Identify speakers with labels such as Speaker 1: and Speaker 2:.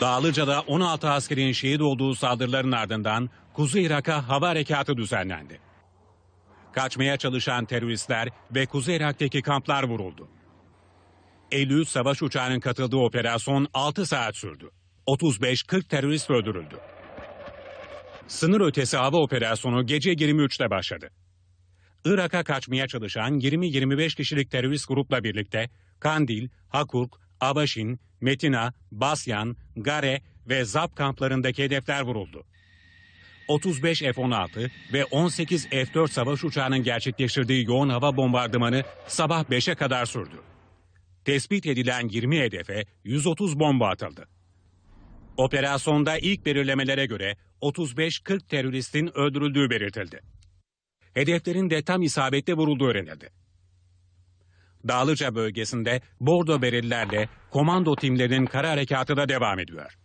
Speaker 1: Dağlıca'da 16 askerin şehit olduğu saldırıların ardından Kuzey Irak'a hava harekatı düzenlendi. Kaçmaya çalışan teröristler ve Kuzey Irak'taki kamplar vuruldu. 53 savaş uçağının katıldığı operasyon 6 saat sürdü. 35-40 terörist öldürüldü. Sınır ötesi hava operasyonu gece 23'te başladı. Irak'a kaçmaya çalışan 20-25 kişilik terörist grupla birlikte Kandil, Hakurk, Abaşin, Metina, Basyan, Gare ve Zap kamplarındaki hedefler vuruldu. 35 F-16 ve 18 F-4 savaş uçağının gerçekleştirdiği yoğun hava bombardımanı sabah 5'e kadar sürdü. Tespit edilen 20 hedefe 130 bomba atıldı. Operasyonda ilk belirlemelere göre 35-40 teröristin öldürüldüğü belirtildi. Hedeflerin de tam isabetle vurulduğu öğrenildi. Dağlıca bölgesinde bordo berelilerle komando timlerinin kara harekatı da devam ediyor.